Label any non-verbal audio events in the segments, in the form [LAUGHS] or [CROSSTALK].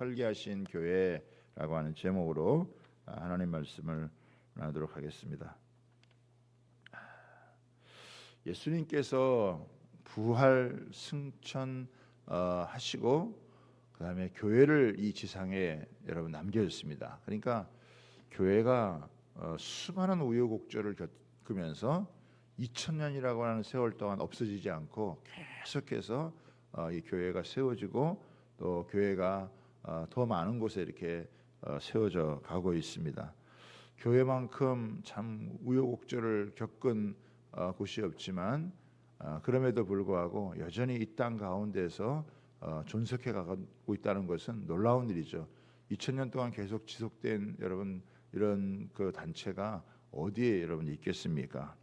설계하신 교회라고 하는 제목으로 아, 하나님 말씀을 나누도록 하겠습니다. 예수님께서 부활 승천 어, 하시고 그다음에 교회를 이 지상에 여러분 남겨졌습니다. 그러니까 교회가 어, 수많은 우여곡절을 겪으면서 2000년이라고 하는 세월 동안 없어지지 않고 계속해서 어, 이 교회가 세워지고 또 교회가 어, 더 많은 곳에 이렇게 어, 세워져 가고 있습니다. 교회만큼 참 우여곡절을 겪은 어, 곳이 없지만 어, 그럼에도 불구하고 여전히 이 땅 가운데서 어, 존속해 가고 있다는 것은 놀라운 일이죠. 2000년 동안 계속 지속된 여러분 이런 그 단체가 어디에 여러분 있겠습니까?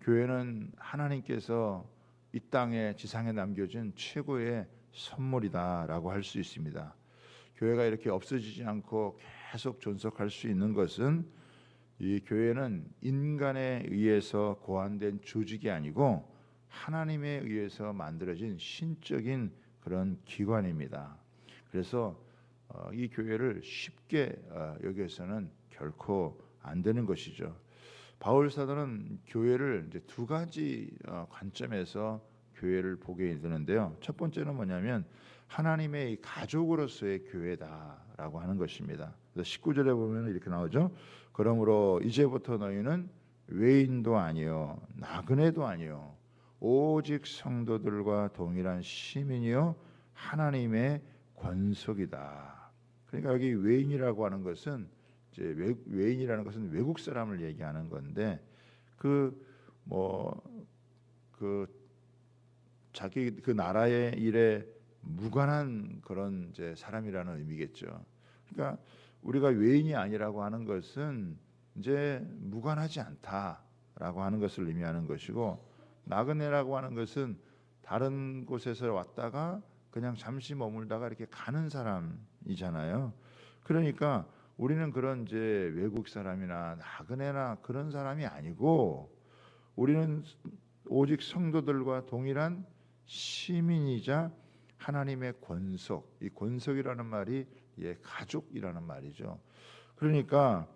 교회는 하나님께서 이 땅에 지상에 남겨진 최고의 선물이다라고 할 수 있습니다. 교회가 이렇게 없어지지 않고 계속 존속할 수 있는 것은 이 교회는 인간에 의해서 고안된 조직이 아니고 하나님에 의해서 만들어진 신적인 그런 기관입니다. 그래서 어, 이 교회를 쉽게 어, 여기서는 결코 안 되는 것이죠. 바울 사도는 교회를 이제 두 가지 어, 관점에서 교회를 보게 되는데요. 첫 번째는 뭐냐면 하나님의 가족으로서의 교회다라고 하는 것입니다. 그래서 19절에 보면 이렇게 나오죠. 그러므로 이제부터 너희는 외인도 아니요 나그네도 아니요 오직 성도들과 동일한 시민이요 하나님의 권속이다. 그러니까 여기 외인이라고 하는 것은 이제 외, 외인이라는 것은 외국 사람을 얘기하는 건데 그 뭐그 뭐, 그 자기 그 나라의 일에 무관한 그런 이제 사람이라는 의미겠죠. 그러니까 우리가 외인이 아니라고 하는 것은 이제 무관하지 않다라고 하는 것을 의미하는 것이고 나그네라고 하는 것은 다른 곳에서 왔다가 그냥 잠시 머물다가 이렇게 가는 사람이잖아요. 그러니까 우리는 그런 이제 외국 사람이나 나그네나 그런 사람이 아니고 우리는 오직 성도들과 동일한 시민이자 하나님의 권속, 이 권속이라는 말이 예, 가족이라는 말이죠. 그러니까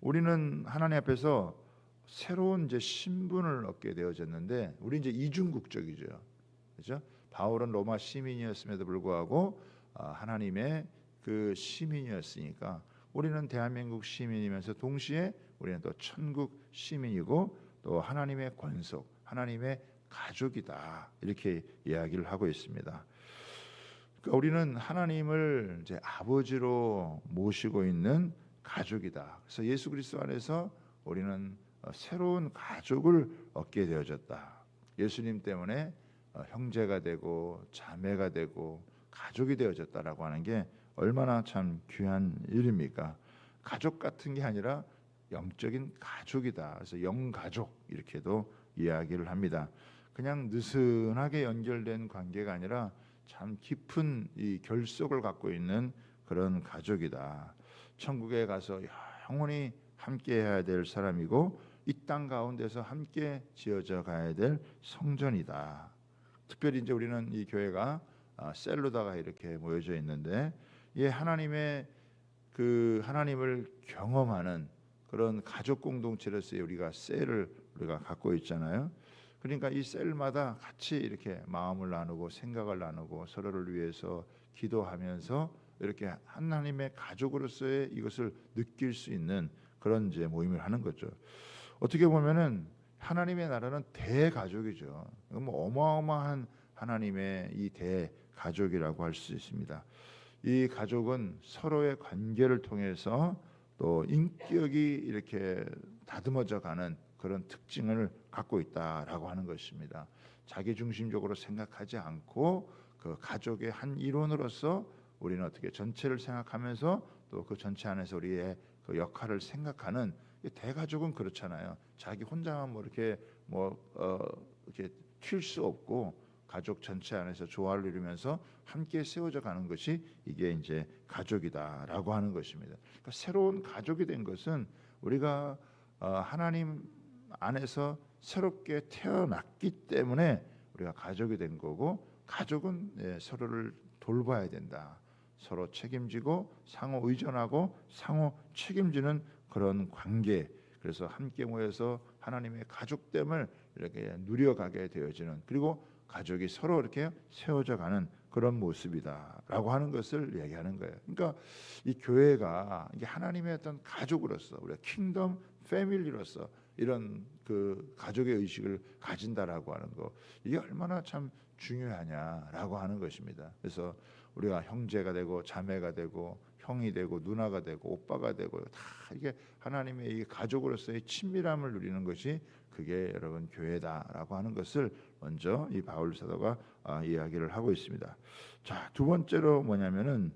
우리는 하나님 앞에서 새로운 이제 신분을 얻게 되어졌는데 우리 이제 이중국적이죠. 그렇죠? 바울은 로마 시민이었음에도 불구하고 아, 하나님의 그 시민이었으니까 우리는 대한민국 시민이면서 동시에 우리는 또 천국 시민이고 또 하나님의 권속, 하나님의 가족이다 이렇게 이야기를 하고 있습니다. 그러니까 우리는 하나님을 이제 아버지로 모시고 있는 가족이다. 그래서 예수 그리스도 안에서 우리는 어, 새로운 가족을 얻게 되어졌다. 예수님 때문에 어, 형제가 되고 자매가 되고 가족이 되어졌다라고 하는 게 얼마나 참 귀한 일입니까? 가족 같은 게 아니라 영적인 가족이다. 그래서 영가족 이렇게도 이야기를 합니다. 그냥 느슨하게 연결된 관계가 아니라 참 깊은 이 결속을 갖고 있는 그런 가족이다. 천국에 가서 영원히 함께 해야 될 사람이고 이 땅 가운데서 함께 지어져 가야 될 성전이다. 특별히 이제 우리는 이 교회가 아, 셀로다가 이렇게 모여져 있는데 이 하나님의 그 하나님을 경험하는 그런 가족 공동체로서의 우리가 셀을 우리가 갖고 있잖아요. 그러니까 이 셀마다 같이 이렇게 마음을 나누고 생각을 나누고 서로를 위해서 기도하면서 이렇게 하나님의 가족으로서의 이것을 느낄 수 있는 그런 이제 모임을 하는 거죠. 어떻게 보면은 하나님의 나라는 대가족이죠. 뭐 어마어마한 하나님의 이 대가족이라고 할 수 있습니다. 이 가족은 서로의 관계를 통해서 또 인격이 이렇게 다듬어져 가는 그런 특징을 갖고 있다라고 하는 것입니다. 자기 중심적으로 생각하지 않고 그 가족의 한 일원으로서 우리는 어떻게 전체를 생각하면서 또 그 전체 안에서 우리의 그 역할을 생각하는 대가족은 그렇잖아요. 자기 혼자만 뭐 이렇게 뭐 어, 이렇게 튈 수 없고 가족 전체 안에서 조화를 이루면서 함께 세워져 가는 것이 이게 이제 가족이다라고 하는 것입니다. 그러니까 새로운 가족이 된 것은 우리가 어, 하나님 안에서 새롭게 태어났기 때문에 우리가 가족이 된 거고 가족은 예, 서로를 돌봐야 된다. 서로 책임지고 상호 의존하고 상호 책임지는 그런 관계. 그래서 함께 모여서 하나님의 가족됨을 이렇게 누려가게 되어지는 그리고 가족이 서로 이렇게 세워져 가는 그런 모습이다라고 하는 것을 얘기하는 거예요. 그러니까 이 교회가 이게 하나님의 어떤 가족으로서 우리가 킹덤 패밀리로서 이런 그 가족의 의식을 가진다라고 하는 거 이게 얼마나 참 중요하냐라고 하는 것입니다. 그래서 우리가 형제가 되고 자매가 되고 형이 되고 누나가 되고 오빠가 되고 다 이게 하나님의 이 가족으로서의 친밀함을 누리는 것이 그게 여러분 교회다라고 하는 것을 먼저 이 바울 사도가 아, 이야기를 하고 있습니다. 자, 두 번째로 뭐냐면은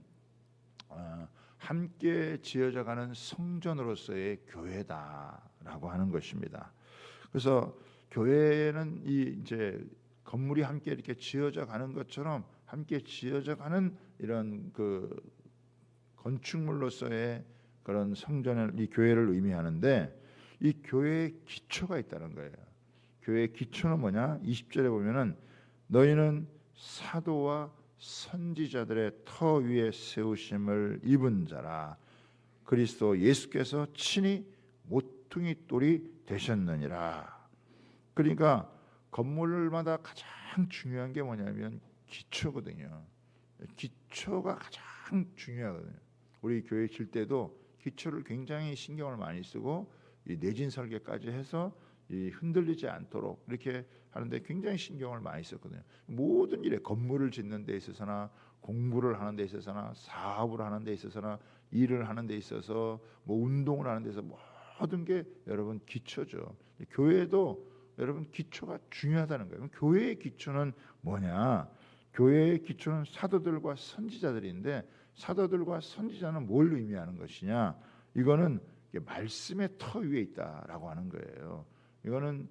아, 함께 지어져가는 성전으로서의 교회다 라고 하는 것입니다. 그래서 교회는 이 이제 건물이 함께 이렇게 지어져 가는 것처럼 함께 지어져 가는 이런 그 건축물로서의 그런 성전을 이 교회를 의미하는데 이 교회의 기초가 있다는 거예요. 교회의 기초는 뭐냐? 20절에 보면은 너희는 사도와 선지자들의 터 위에 세우심을 입은 자라 그리스도 예수께서 친히 모퉁이 돌이 되셨느니라. 그러니까 건물마다 가장 중요한 게 뭐냐면 기초거든요. 기초가 가장 중요하거든요. 우리 교회 질 때도 기초를 굉장히 신경을 많이 쓰고 이 내진 설계까지 해서 이 흔들리지 않도록 이렇게 하는데 굉장히 신경을 많이 썼거든요. 모든 일에 건물을 짓는 데 있어서나 공부를 하는 데 있어서나 사업을 하는 데 있어서나 일을 하는 데 있어서 뭐 운동을 하는 데서 모든 게 여러분 기초죠. 교회도 여러분 기초가 중요하다는 거예요. 교회의 기초는 뭐냐? 교회의 기초는 사도들과 선지자들인데 사도들과 선지자는 뭘 의미하는 것이냐? 이거는 말씀의 터 위에 있다라고 하는 거예요. 이거는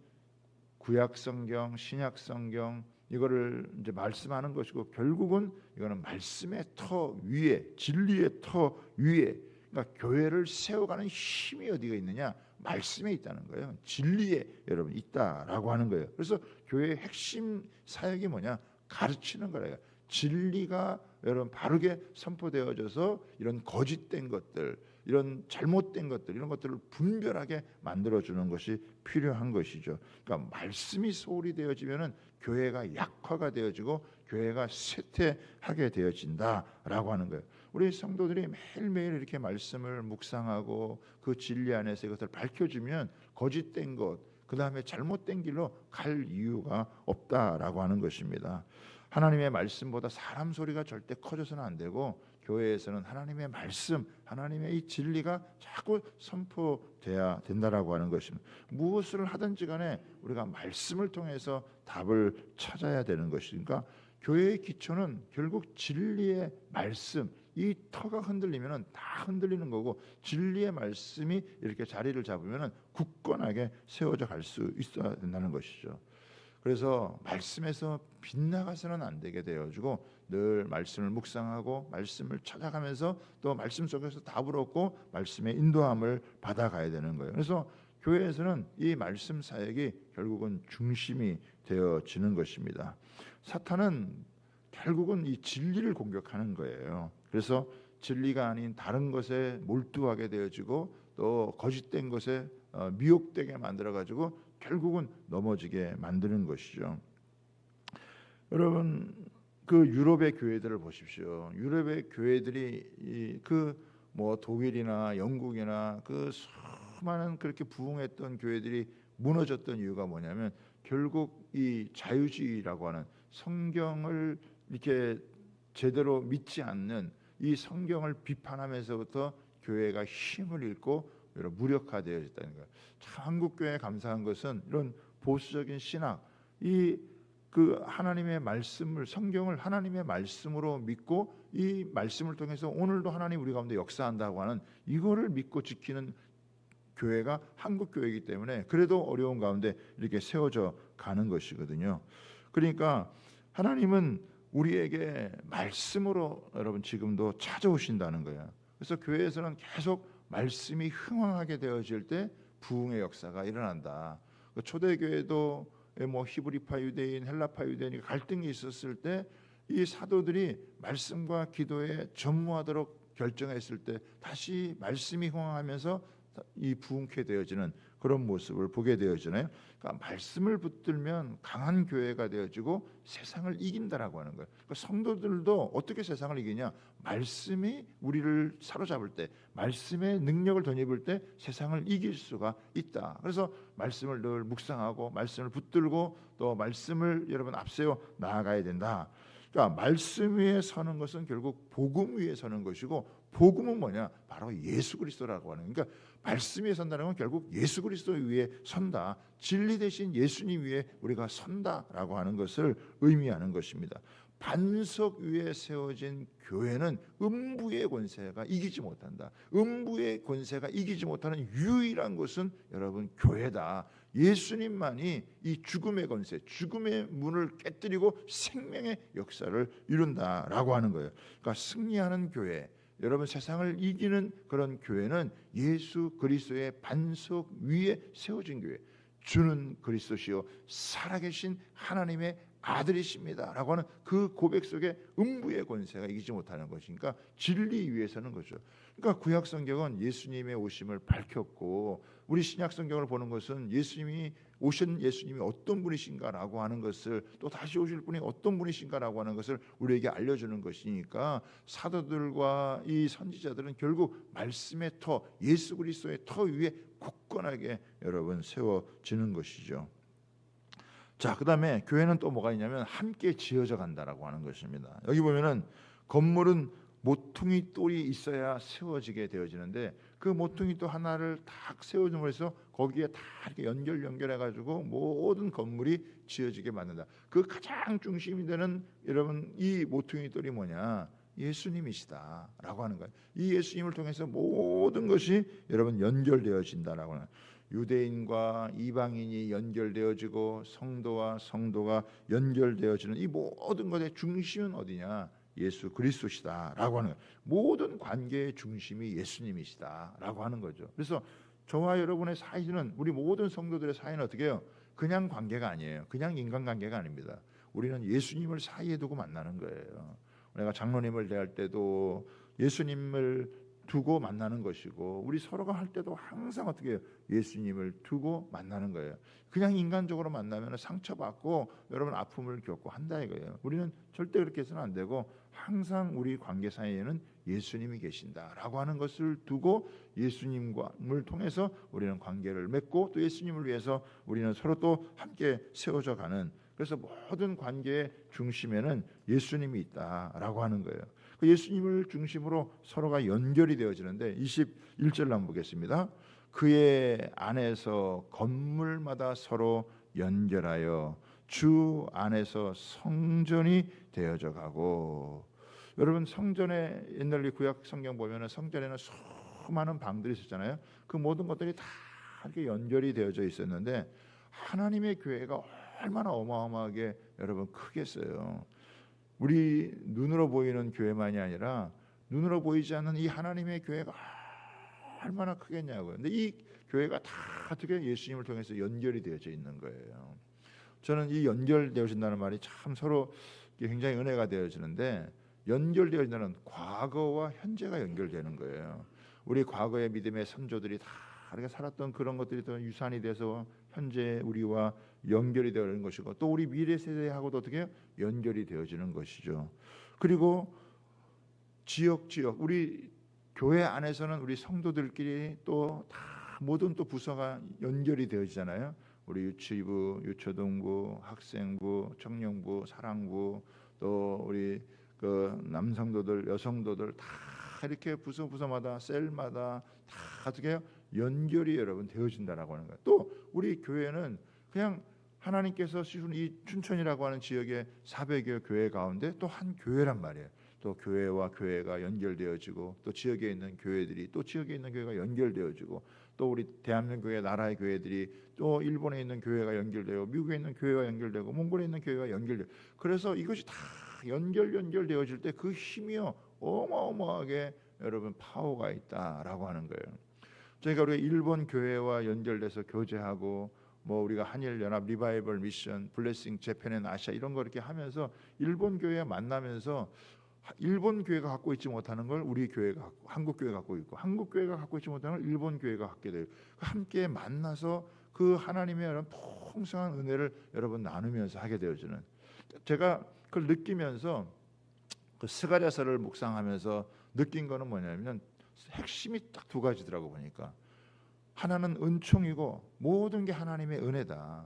구약 성경, 신약 성경 이거를 이제 말씀하는 것이고 결국은 이거는 말씀의 터 위에 진리의 터 위에 그러니까 교회를 세워가는 힘이 어디가 있느냐? 말씀에 있다는 거예요. 진리에 여러분 있다라고 하는 거예요. 그래서 교회의 핵심 사역이 뭐냐? 가르치는 거래요. 진리가 여러분 바르게 선포되어져서 이런 거짓된 것들, 이런 잘못된 것들, 이런 것들을 분별하게 만들어 주는 것이 필요한 것이죠. 그러니까 말씀이 소홀히 되어지면은 교회가 약화가 되어지고 교회가 쇠퇴하게 되어진다라고 하는 거예요. 우리 성도들이 매일매일 이렇게 말씀을 묵상하고 그 진리 안에서 이것을 밝혀주면 거짓된 것, 그 다음에 잘못된 길로 갈 이유가 없다라고 하는 것입니다. 하나님의 말씀보다 사람 소리가 절대 커져서는 안 되고 교회에서는 하나님의 말씀, 하나님의 이 진리가 자꾸 선포돼야 된다라고 하는 것입니다. 무엇을 하든지 간에 우리가 말씀을 통해서 답을 찾아야 되는 것이니까 교회의 기초는 결국 진리의 말씀, 이 터가 흔들리면은 다 흔들리는 거고 진리의 말씀이 이렇게 자리를 잡으면은 굳건하게 세워져 갈 수 있어야 된다는 것이죠. 그래서 말씀에서 빗나가서는 안 되게 되어지고 늘 말씀을 묵상하고 말씀을 찾아가면서 또 말씀 속에서 답을 얻고 말씀의 인도함을 받아가야 되는 거예요. 그래서 교회에서는 이 말씀 사역이 결국은 중심이 되어지는 것입니다. 사탄은 결국은 이 진리를 공격하는 거예요. 그래서 진리가 아닌 다른 것에 몰두하게 되어지고 또 거짓된 것에 어, 미혹되게 만들어 가지고 결국은 넘어지게 만드는 것이죠. 여러분 그 유럽의 교회들을 보십시오. 유럽의 교회들이 그 뭐 독일이나 영국이나 그 수많은 그렇게 부흥했던 교회들이 무너졌던 이유가 뭐냐면 결국 이 자유주의라고 하는 성경을 이렇게 제대로 믿지 않는 이 성경을 비판하면서부터 교회가 힘을 잃고 무력화되어 있다는 거예요. 참 한국 교회 감사한 것은 이런 보수적인 신학, 이 그 하나님의 말씀을 성경을 하나님의 말씀으로 믿고 이 말씀을 통해서 오늘도 하나님 우리 가운데 역사한다고 하는 이거를 믿고 지키는 교회가 한국 교회이기 때문에 그래도 어려운 가운데 이렇게 세워져 가는 것이거든요. 그러니까 하나님은 우리에게 말씀으로 여러분 지금도 찾아오신다는 거예요. 그래서 교회에서는 계속 말씀이 흥황하게 되어질 때 부흥의 역사가 일어난다. 그 초대교회도 뭐 히브리파 유대인, 헬라파 유대인 갈등이 있었을 때 이 사도들이 말씀과 기도에 전무하도록 결정했을 때 다시 말씀이 흥황하면서 이 부흥케 되어지는 그런 모습을 보게 되어지나요? 그러니까 말씀을 붙들면 강한 교회가 되어지고 세상을 이긴다라고 하는 거예요. 그러니까 성도들도 어떻게 세상을 이기냐? 말씀이 우리를 사로잡을 때, 말씀의 능력을 덧입을 때 세상을 이길 수가 있다. 그래서 말씀을 늘 묵상하고 말씀을 붙들고 또 말씀을 여러분 앞세워 나아가야 된다. 그러니까 말씀 위에 서는 것은 결국 복음 위에 서는 것이고 복음은 뭐냐? 바로 예수 그리스도라고 하는. 그러니까 말씀 위에 선다는 건 결국 예수 그리스도 위에 선다. 진리 대신 예수님 위에 우리가 선다라고 하는 것을 의미하는 것입니다. 반석 위에 세워진 교회는 음부의 권세가 이기지 못한다. 음부의 권세가 이기지 못하는 유일한 것은 여러분 교회다. 예수님만이 이 죽음의 권세, 죽음의 문을 깨뜨리고 생명의 역사를 이룬다라고 하는 거예요. 그러니까 승리하는 교회, 여러분 세상을 이기는 그런 교회는 예수 그리스도의 반석 위에 세워진 교회. 주는 그리스도시요 살아계신 하나님의 아들이십니다라고 하는 그 고백 속에 음부의 권세가 이기지 못하는 것이니까 진리 위에서는 거죠. 그러니까 구약 성경은 예수님의 오심을 밝혔고 우리 신약 성경을 보는 것은 예수님이 오신 예수님이 어떤 분이신가라고 하는 것을 또 다시 오실 분이 어떤 분이신가라고 하는 것을 우리에게 알려주는 것이니까 사도들과 이 선지자들은 결국 말씀의 터 예수 그리스도의 터 위에 굳건하게 여러분 세워지는 것이죠. 자, 그다음에 교회는 또 뭐가 있냐면 함께 지어져 간다라고 하는 것입니다. 여기 보면은 건물은 모퉁이 똘이 있어야 세워지게 되어지는데 그 모퉁이 또 하나를 딱 세워줌으로써 거기에 다 이렇게 연결 연결해 가지고 모든 건물이 지어지게 만든다. 그 가장 중심이 되는 여러분 이 모퉁이 똘이 뭐냐? 예수님이시다라고 하는 거예요. 이 예수님을 통해서 모든 것이 여러분 연결되어진다라고 하는 유대인과 이방인이 연결되어지고 성도와 성도가 연결되어지는 이 모든 것의 중심은 어디냐? 예수 그리스도시다라고 하는. 모든 관계의 중심이 예수님이시다라고 하는 거죠. 그래서 저와 여러분의 사이는 우리 모든 성도들의 사이는 어떻게 해요? 그냥 관계가 아니에요. 그냥 인간 관계가 아닙니다. 우리는 예수님을 사이에 두고 만나는 거예요. 내가 장로님을 대할 때도 예수님을 두고 만나는 것이고 우리 서로가 할 때도 항상 어떻게? 예수님을 두고 만나는 거예요. 그냥 인간적으로 만나면 상처받고 여러분 아픔을 겪고 한다 이거예요. 우리는 절대 그렇게 해서는 안 되고 항상 우리 관계 사이에는 예수님이 계신다라고 하는 것을 두고 예수님과를 통해서 우리는 관계를 맺고 또 예수님을 위해서 우리는 서로 또 함께 세워져 가는 그래서 모든 관계의 중심에는 예수님이 있다라고 하는 거예요. 그 예수님을 중심으로 서로가 연결이 되어지는데 21절 한번 보겠습니다. 그의 안에서 건물마다 서로 연결하여 주 안에서 성전이 되어져 가고 여러분 성전에 옛날 구약 성경 보면은 성전에는 수많은 방들이 있었잖아요. 그 모든 것들이 다 이렇게 연결이 되어져 있었는데 하나님의 교회가 얼마나 어마어마하게 여러분 크겠어요. 우리 눈으로 보이는 교회만이 아니라 눈으로 보이지 않는 이 하나님의 교회가 얼마나 크겠냐고요. 근데 이 교회가 다 어떻게 예수님을 통해서 연결이 되어져 있는 거예요. 저는 이 연결되어진다는 말이 참 서로 굉장히 은혜가 되어지는데 연결되어진다는 과거와 현재가 연결되는 거예요. 우리 과거의 믿음의 선조들이 다 이렇게 살았던 그런 것들이 또 유산이 돼서 현재 우리와 연결이 되는 것이고 또 우리 미래 세대하고도 어떻게 연결이 되어지는 것이죠. 그리고 지역 지역 우리 교회 안에서는 우리 성도들끼리 또 다 모든 또 부서가 연결이 되어지잖아요. 우리 유치부, 유초등부, 학생부, 청년부, 사랑부 또 우리 그 남성도들, 여성도들 다 이렇게 부서 부서마다 셀마다 다 어떻게 연결이 여러분 되어진다라고 하는 거예요. 또 우리 교회는 그냥 하나님께서 시준 이 춘천이라고 하는 지역의 400여 교회 가운데 또 한 교회란 말이에요. 또 교회와 교회가 연결되어지고 또 지역에 있는 교회들이 또 지역에 있는 교회가 연결되어지고 또 우리 대한민국의 나라의 교회들이 또 일본에 있는 교회가 연결되고 미국에 있는 교회가 연결되고 몽골에 있는 교회가 연결되고 그래서 이것이 다 연결 연결되어질 때 그 힘이요 어마어마하게 여러분 파워가 있다라고 하는 거예요. 저희가 우리 일본 교회와 연결돼서 교제하고 뭐 우리가 한일 연합 리바이벌 미션, 블레싱 재팬 앤 아시아 이런 거 이렇게 하면서 일본 교회 만나면서 하- 일본 교회가 갖고 있지 못하는 걸 우리 교회가 갖고, 한국 교회가 갖고 있고 한국 교회가 갖고 있지 못하는 걸 일본 교회가 갖게 돼요. 함께 만나서 그 하나님의 이런 풍성한 은혜를 여러분 나누면서 하게 되어지는 제가 그걸 느끼면서 그 스가랴서를 묵상하면서 느낀 거는 뭐냐면 핵심이 딱 두 가지더라고 보니까 하나는 은총이고 모든 게 하나님의 은혜다.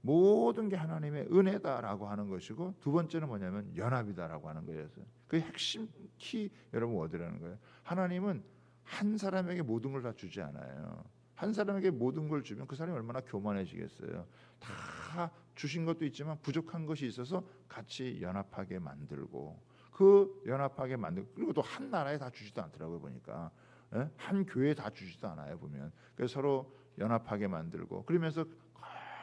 모든 게 하나님의 은혜다라고 하는 것이고 두 번째는 뭐냐면 연합이다라고 하는. 그래서 그 핵심 키 여러분 어디라는 거예요? 하나님은 한 사람에게 모든 걸 다 주지 않아요. 한 사람에게 모든 걸 주면 그 사람이 얼마나 교만해지겠어요. 다 주신 것도 있지만 부족한 것이 있어서 같이 연합하게 만들고 그 연합하게 만들고 그리고 또 한 나라에 다 주지도 않더라고요 보니까 예? 한 교회에 다 주지도 않아요 보면 그래서 서로 연합하게 만들고 그러면서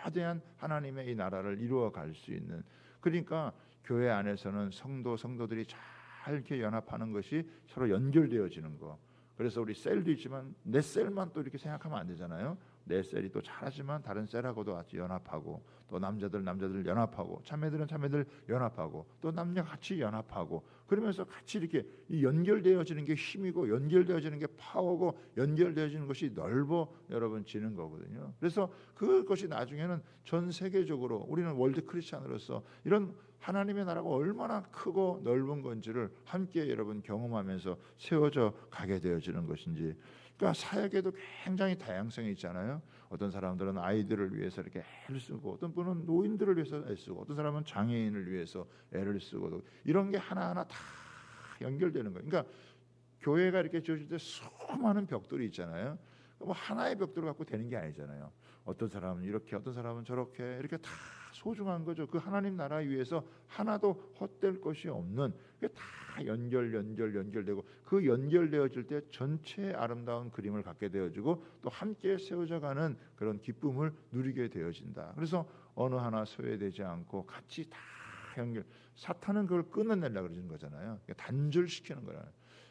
거대한 하나님의 이 나라를 이루어 갈 수 있는 그러니까 교회 안에서는 성도 성도들이 잘 이렇게 연합하는 것이 서로 연결되어지는 거 그래서 우리 셀도 있지만 내 셀만 또 이렇게 생각하면 안 되잖아요. 내 셀이 또 잘하지만 다른 셀하고도 같이 연합하고 또 남자들 남자들 연합하고 자매들은 자매들 연합하고 또 남녀 같이 연합하고 그러면서 같이 이렇게 이 연결되어지는 게 힘이고 연결되어지는 게 파워고 연결되어지는 것이 넓어 여러분 지는 거거든요. 그래서 그것이 나중에는 전 세계적으로 우리는 월드 크리스찬으로서 이런 하나님의 나라가 얼마나 크고 넓은 건지를 함께 여러분 경험하면서 세워져 가게 되어지는 것인지 그러니까 사역에도 굉장히 다양성이 있잖아요. 어떤 사람들은 아이들을 위해서 이렇게 애를 쓰고 어떤 분은 노인들을 위해서 애를 쓰고 어떤 사람은 장애인을 위해서 애를 쓰고 이런 게 하나하나 다 연결되는 거예요. 그러니까 교회가 이렇게 지어질 때 수많은 벽돌이 있잖아요. 뭐 하나의 벽돌을 갖고 되는 게 아니잖아요. 어떤 사람은 이렇게 어떤 사람은 저렇게 이렇게 다 소중한 거죠. 그 하나님 나라 위에서 하나도 헛될 것이 없는 그게 다 연결 연결 연결되고 그 연결되어질 때 전체 아름다운 그림을 갖게 되어지고 또 함께 세워져 가는 그런 기쁨을 누리게 되어진다. 그래서 어느 하나 소외되지 않고 같이 다 연결. 사탄은 그걸 끊어내려 그러는 거잖아요. 단절시키는 거라.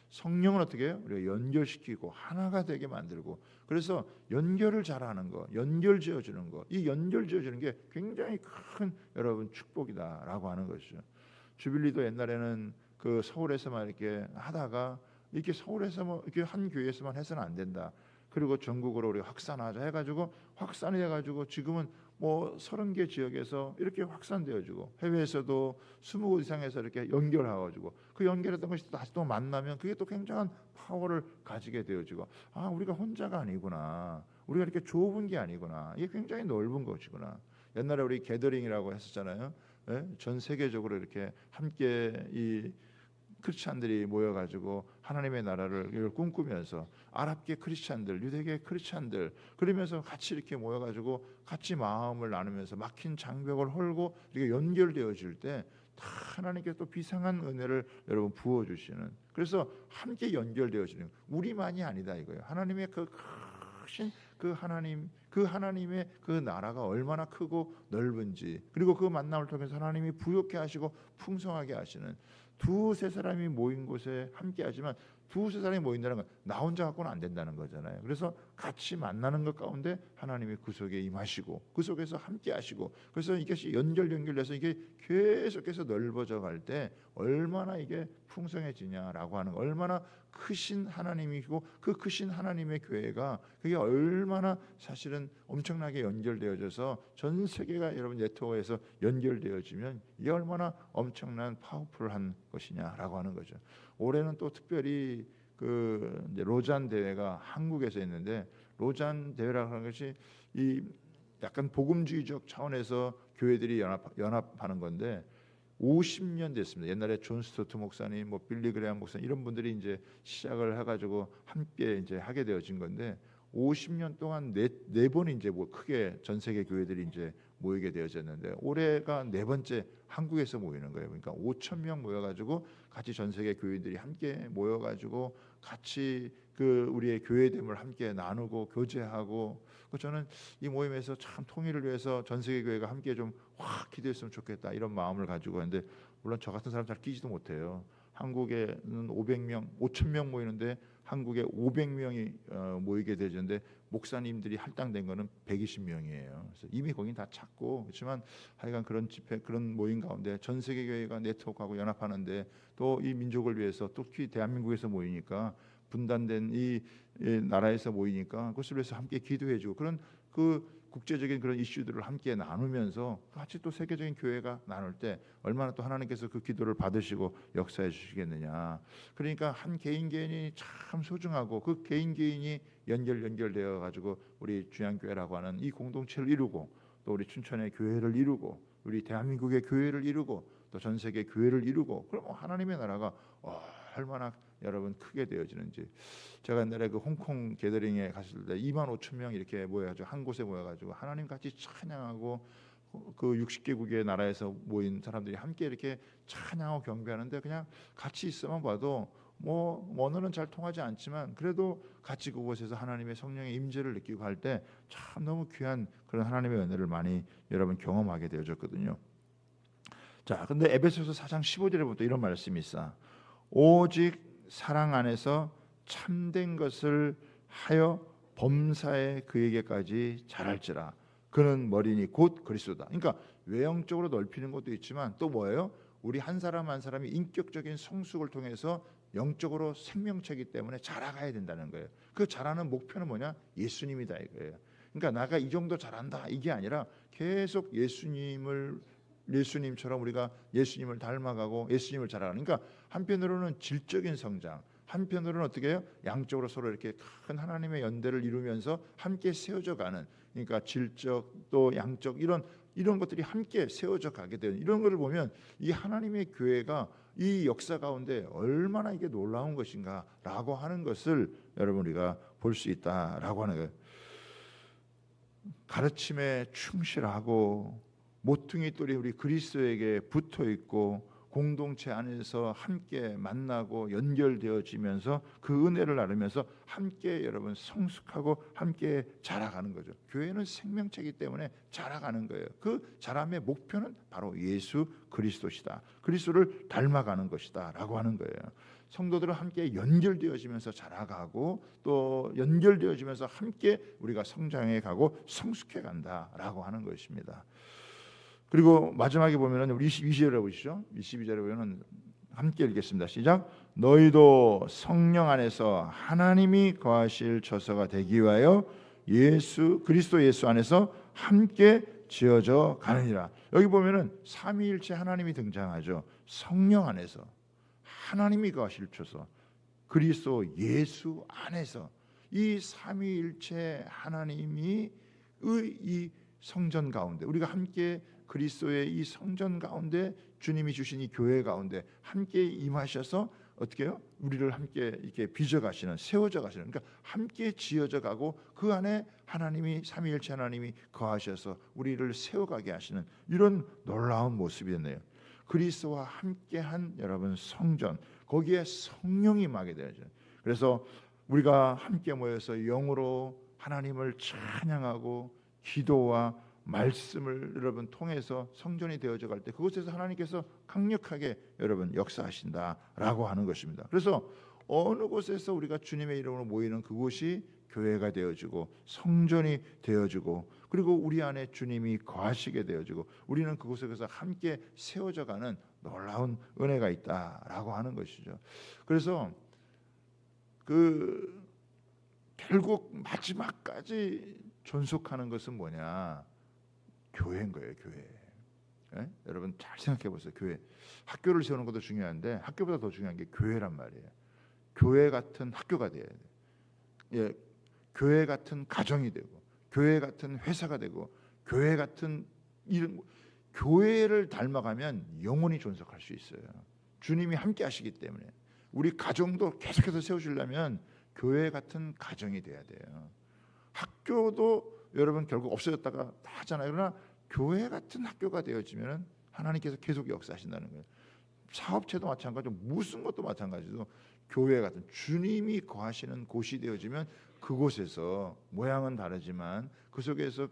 성령은 어떻게 해요? 우리가 연결시키고 하나가 되게 만들고 그래서 연결을 잘하는 거, 연결 지어주는 거, 이 연결 지어주는 게 굉장히 큰 여러분 축복이다라고 하는 것이죠. 주빌리도 옛날에는 그 서울에서만 이렇게 하다가 이렇게 서울에서 뭐 이렇게 한 교회에서만 해서는 안 된다. 그리고 전국으로 우리 확산하자 해가지고 확산이 돼가지고 지금은 뭐 서른 개 지역에서 이렇게 확산되어지고 해외에서도 스무 곳 이상에서 이렇게 연결해가지고 그 연결했던 것이 다시 또 만나면 그게 또 굉장한 파워를 가지게 되어지고 아 우리가 혼자가 아니구나. 우리가 이렇게 좁은 게 아니구나. 이게 굉장히 넓은 것이구나. 옛날에 우리 게더링이라고 했었잖아요. 예? 전 세계적으로 이렇게 함께 이 크리스찬들이 모여가지고 하나님의 나라를 꿈꾸면서 아랍계 크리스찬들, 유대계 크리스찬들 그러면서 같이 이렇게 모여가지고 같이 마음을 나누면서 막힌 장벽을 헐고 이렇게 연결되어질 때다 하나님께 또 비상한 은혜를 여러분 부어 주시는 그래서 함께 연결되어지는 우리만이 아니다 이거예요. 하나님의 그 크신 그 하나님 그 하나님의 그 나라가 얼마나 크고 넓은지 그리고 그 만남을 통해서 하나님이 부욕해 하시고 풍성하게 하시는 두세 사람이 모인 곳에 함께 하지만 두세 사람이 모인다는 건 나 혼자 갖고는 안 된다는 거잖아요. 그래서 같이 만나는 것 가운데 하나님의 구속에 임하시고 그 속에서 함께 하시고 그래서 이것이 연결 연결돼서 이게 계속해서 넓어져 갈 때 얼마나 이게 풍성해지냐라고 하는 거 얼마나 크신 하나님이고 그 크신 하나님의 교회가 그게 얼마나 사실은 엄청나게 연결되어져서 전 세계가 여러분 네트워크에서 연결되어지면 이게 얼마나 엄청난 파워풀한 것이냐라고 하는 거죠. 올해는 또 특별히 그 로잔 대회가 한국에서 했는데 로잔 대회라고 하는 것이 이 약간 복음주의적 차원에서 교회들이 연합 연합하는 건데 50년 됐습니다. 옛날에 존 스토트 목사님, 뭐 빌리 그레한 목사님 이런 분들이 이제 시작을 해가지고 함께 이제 하게 되어진 건데 50년 동안 네 네 번 이제 뭐 크게 전 세계 교회들이 이제 모이게 되어졌는데 올해가 네 번째 한국에서 모이는 거예요. 그러니까 5천 명 모여가지고 같이 전 세계 교인들이 함께 모여가지고 같이 그 우리의 교회됨을 함께 나누고 교제하고 그 저는 이 모임에서 참 통일을 위해서 전 세계 교회가 함께 좀 확 기도했으면 좋겠다 이런 마음을 가지고 했는데 물론 저 같은 사람 잘 끼지도 못해요. 한국에는 500명, 5천 명 모이는데 한국에 500명이 어, 모이게 되는데 목사님들이 할당된 거는 120명이에요. 그래서 이미 거긴 다 찼고 그렇지만 하여간 그런 집회 그런 모임 가운데 전 세계 교회가 네트워크하고 연합하는데 또 이 민족을 위해서 특히 대한민국에서 모이니까 분단된 이, 이 나라에서 모이니까 그것을 위해서 함께 기도해 주고 그런 그 국제적인 그런 이슈들을 함께 나누면서 같이 또 세계적인 교회가 나눌 때 얼마나 또 하나님께서 그 기도를 받으시고 역사해 주시겠느냐. 그러니까 한 개인 개인이 참 소중하고 그 개인 개인이 연결 연결되어 가지고 우리 주양교회라고 하는 이 공동체를 이루고 또 우리 춘천의 교회를 이루고 우리 대한민국의 교회를 이루고 또 전 세계 교회를 이루고 그럼 하나님의 나라가 얼마나 여러분 크게 되어지는지 제가 옛날에 그 홍콩 게더링에 갔을 때 2만 5천 명 이렇게 모여가지고 한 곳에 모여가지고 하나님 같이 찬양하고 그 60개국의 나라에서 모인 사람들이 함께 이렇게 찬양하고 경배하는데 그냥 같이 있으면 봐도 뭐 언어는 잘 통하지 않지만 그래도 같이 그곳에서 하나님의 성령의 임재를 느끼고 할 때 참 너무 귀한 그런 하나님의 은혜를 많이 여러분 경험하게 되어졌거든요. 자, 근데 에베소서 4장 15절에 보면 이런 말씀이 있어. 오직 사랑 안에서 참된 것을 하여 범사에 그에게까지 자랄지라 그는 머리니 곧 그리스도다. 그러니까 외형적으로 넓히는 것도 있지만 또 뭐예요? 우리 한 사람 한 사람이 인격적인 성숙을 통해서 영적으로 생명체이기 때문에 자라가야 된다는 거예요. 그 자라는 목표는 뭐냐? 예수님이다 이거예요. 그러니까 나가 이 정도 잘한다 이게 아니라 계속 예수님을 예수님처럼 우리가 예수님을 닮아가고 예수님을 자라가는 그러니까 한편으로는 질적인 성장 한편으로는 어떻게 해요? 양쪽으로 서로 이렇게 큰 하나님의 연대를 이루면서 함께 세워져 가는 그러니까 질적 또 양적 이런 이런 것들이 함께 세워져 가게 되는 이런 것을 보면 이 하나님의 교회가 이 역사 가운데 얼마나 이게 놀라운 것인가라고 하는 것을 여러분 우리가 볼 수 있다라고 하는 거예요. 가르침에 충실하고 모퉁이 똘이 우리 그리스도에게 붙어 있고 공동체 안에서 함께 만나고 연결되어지면서 그 은혜를 나누면서 함께 여러분 성숙하고 함께 자라가는 거죠. 교회는 생명체이기 때문에 자라가는 거예요. 그 자람의 목표는 바로 예수 그리스도시다. 그리스도를 닮아가는 것이다라고 하는 거예요. 성도들은 함께 연결되어지면서 자라가고 또 연결되어지면서 함께 우리가 성장해 가고 성숙해 간다라고 하는 것입니다. 그리고 마지막에 보면은 우리 22절에 보시죠. 22절에 보면은 함께 읽겠습니다. 시작. 너희도 성령 안에서 하나님이 거하실 처소가 되기 위하여 예수 그리스도 예수 안에서 함께 지어져 가느니라. 여기 보면은 삼위일체 하나님이 등장하죠. 성령 안에서 하나님이 거하실 처소 그리스도 예수 안에서 이 삼위일체 하나님이 이 성전 가운데 우리가 함께 그리스도의 이 성전 가운데 주님이 주신 이 교회 가운데 함께 임하셔서 어떻게 요 우리를 함께 이렇게 빚어 가시는 세워져 가시는 그러니까 함께 지어져 가고 그 안에 하나님이 삼위일체 하나님이 거하셔서 우리를 세워 가게 하시는 이런 놀라운 모습이었네요. 그리스도와 함께한 여러분 성전 거기에 성령이 임하게 되죠. 그래서 우리가 함께 모여서 영으로 하나님을 찬양하고 기도와 말씀을 여러분 통해서 성전이 되어져 갈 때 그곳에서 하나님께서 강력하게 여러분 역사하신다라고 하는 것입니다. 그래서 어느 곳에서 우리가 주님의 이름으로 모이는 그곳이 교회가 되어지고 성전이 되어지고 그리고 우리 안에 주님이 거하시게 되어지고 우리는 그곳에서 함께 세워져 가는 놀라운 은혜가 있다라고 하는 것이죠. 그래서 그 결국 마지막까지 존속하는 것은 뭐냐? 교회인 거예요, 교회. 예? 여러분 잘 생각해 보세요. 교회. 학교를 세우는 것도 중요한데 학교보다 더 중요한 게 교회란 말이에요. 교회 같은 학교가 돼야 돼. 예, 교회 같은 가정이 되고, 교회 같은 회사가 되고, 교회 같은 이런 교회를 닮아가면 영원히 존속할 수 있어요. 주님이 함께 하시기 때문에 우리 가정도 계속해서 세우시려면 교회 같은 가정이 돼야 돼요. 학교도 여러분 결국 없어졌다가 다 하잖아요. 그러나 교회 같은 학교가 되어지면 하나님께서 계속 역사하신다는 거예요. 사업체도 마찬가지고 무슨 것도 마찬가지로 교회 같은 주님이 거하시는 곳이 되어지면 그곳에서 모양은 다르지만 그 속에서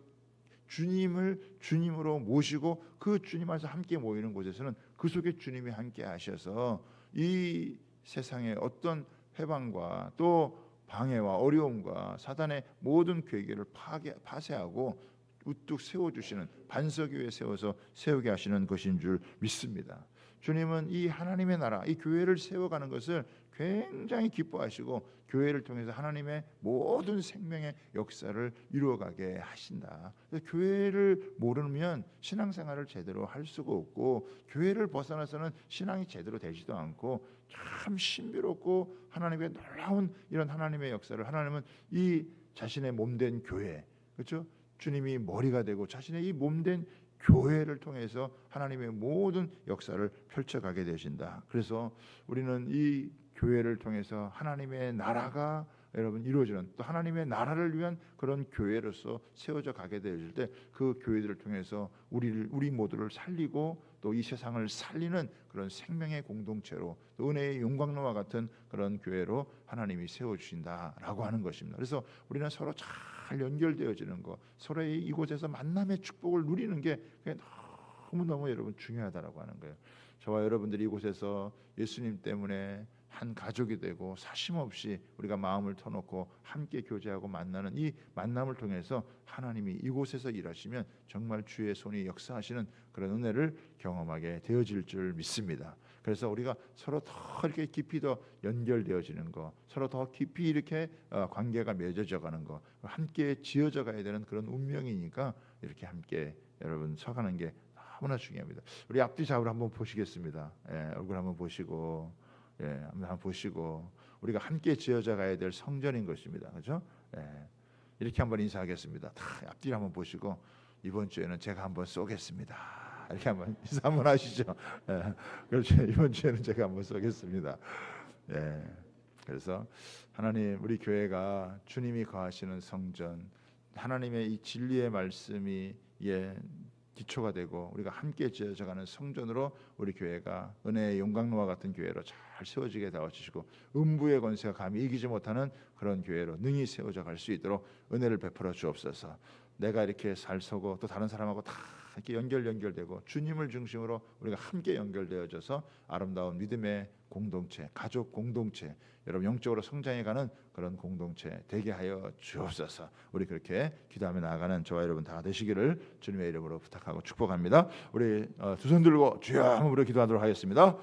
주님을 주님으로 모시고 그 주님 안에서 함께 모이는 곳에서는 그 속에 주님이 함께 하셔서 이 세상에 어떤 해방과 또 방해와 어려움과 사단의 모든 괴계를 파괴 파쇄하고 우뚝 세워 주시는 반석 위에 세워서 세우게 하시는 것인 줄 믿습니다. 주님은 이 하나님의 나라, 이 교회를 세워가는 것을 굉장히 기뻐하시고 교회를 통해서 하나님의 모든 생명의 역사를 이루어가게 하신다. 교회를 모르면 신앙생활을 제대로 할 수가 없고 교회를 벗어나서는 신앙이 제대로 되지도 않고 참 신비롭고 하나님의 놀라운 이런 하나님의 역사를 하나님은 이 자신의 몸된 교회 그렇죠? 주님이 머리가 되고 자신의 이 몸된 교회를 통해서 하나님의 모든 역사를 펼쳐가게 되신다. 그래서 우리는 이 교회를 통해서 하나님의 나라가 여러분 이루어지는 또 하나님의 나라를 위한 그런 교회로서 세워져 가게 되실 때그 교회들을 통해서 우리를 우리 모두를 살리고 또 이 세상을 살리는 그런 생명의 공동체로 또 은혜의 영광로와 같은 그런 교회로 하나님이 세워 주신다라고 하는 것입니다. 그래서 우리는 서로 잘 연결되어지는 것, 서로의 이곳에서 만남의 축복을 누리는 게 너무 너무 여러분 중요하다라고 하는 거예요. 저와 여러분들이 이곳에서 예수님 때문에 한 가족이 되고 사심 없이 우리가 마음을 터놓고 함께 교제하고 만나는 이 만남을 통해서 하나님이 이곳에서 일하시면 정말 주의 손이 역사하시는 그런 은혜를 경험하게 되어질 줄 믿습니다. 그래서 우리가 서로 더 이렇게 깊이 더 연결되어지는 거, 서로 더 깊이 이렇게 어, 관계가 맺어져 가는 거, 함께 지어져 가야 되는 그런 운명이니까 이렇게 함께 여러분 서가는 게 너무나 중요합니다. 우리 앞뒤 좌우를 한번 보시겠습니다. 예, 얼굴 한번 보시고, 예, 한번 보시고 우리가 함께 지어져 가야 될 성전인 것입니다. 그렇죠? 예, 이렇게 한번 인사하겠습니다. 다 앞뒤를 한번 보시고 이번 주에는 제가 한번 쏘겠습니다. 이렇게 한번 [LAUGHS] 인사 한번 하시죠. 예, 그렇죠. 이번 주에는 제가 한번 쏘겠습니다. 예, 그래서 하나님 우리 교회가 주님이 거하시는 성전, 하나님의 이 진리의 말씀이 예 기초가 되고 우리가 함께 지어져가는 성전으로 우리 교회가 은혜의 용광로와 같은 교회로 잘 세워지게 도와주시고 음부의 권세가 감히 이기지 못하는 그런 교회로 능히 세워져 갈 수 있도록 은혜를 베풀어 주옵소서. 내가 이렇게 살 서고 또 다른 사람하고 다 이렇게 연결 연결되고 주님을 중심으로 우리가 함께 연결되어져서 아름다운 믿음의 공동체, 가족 공동체, 여러분 영적으로 성장해가는 그런 공동체 되게 하여 주옵소서. 우리 그렇게 기도하며 나아가는 저와 여러분 다 되시기를 주님의 이름으로 부탁하고 축복합니다. 우리 어, 두손 들고 주여 한번 우리 기도하도록 하겠습니다.